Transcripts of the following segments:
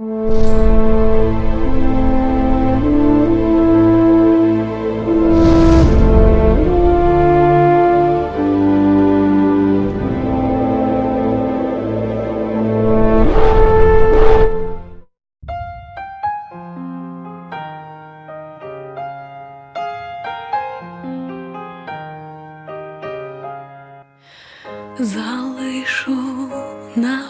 Залишу напевно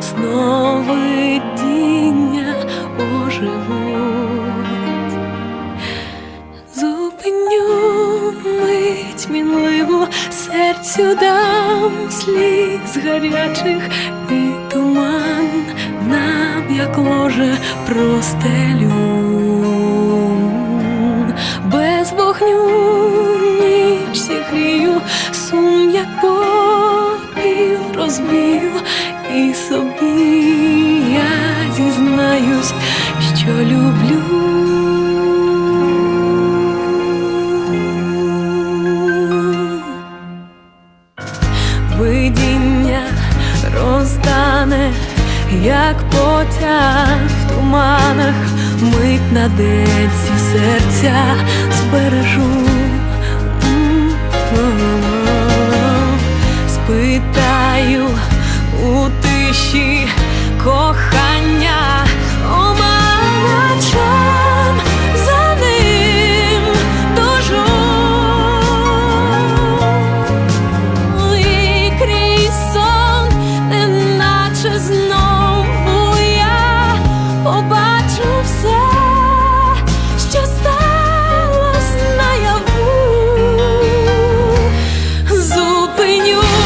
Сновидіння оживуть. Зупиню мить мінливу, серцю дам сліз гарячих і туман нам, як ложе простелю. Що люблю. Видіння роздане, як потяг в туманах, мить на денці серця збережу. Спитаю у тиші кохання, Зупиню